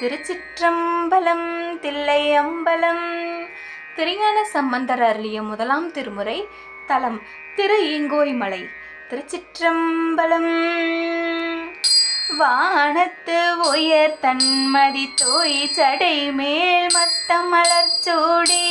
திருச்சிற்றம்பலம் தில்லை அம்பலம் திருஞான சம்பந்தர் அருளிய முதலாம் திருமுறை தலம் திரு ஈங்கோய் மலை திருச்சிற்றம்பலம். வானத்து உயர் தன்மதி தோய் சடை மேல் மத்தம் மலர்ச்சூடி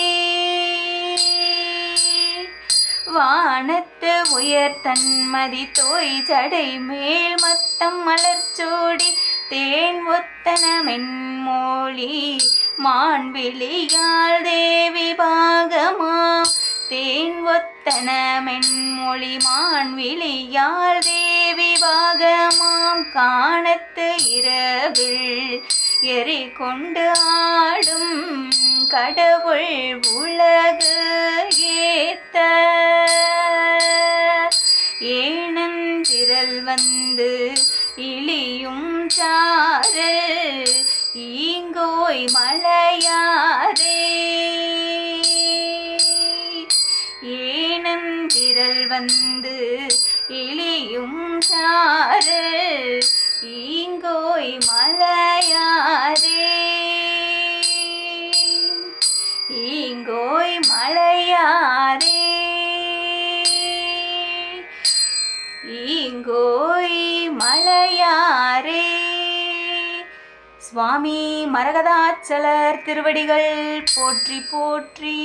வானத்து உயர் தன்மதி தோய் சடை மேல் மத்தம் மலர்ச்சூடி தேன் ஒத்தன மென்மொழி மான்விழியால் தேவி பாகமா? தேன் ஒத்தனமென்மொழி மான்விழியால் தேவி பாகமாம். காணத்து இரவில் எரி கொண்டு ஆடும் கடவுள் உலகு ஏத்த. ஏனந்திரல் வந்து இழியும் சாரல் ஈங்கோய் மலையாரே ஏனம் திரள் வந்து இழியும் சாரல் ஈங்கோய் மலையாரே ஈங்கோய் மலையாரே ஈங்கோய் மலையாரே சுவாமி மரகதாச்சலர் திருவடிகள் போற்றி போற்றி.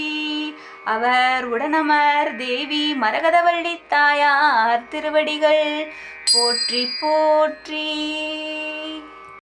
அவர் உடனமர் தேவி மரகதவள்ளி தாயார் திருவடிகள் போற்றி போற்றி.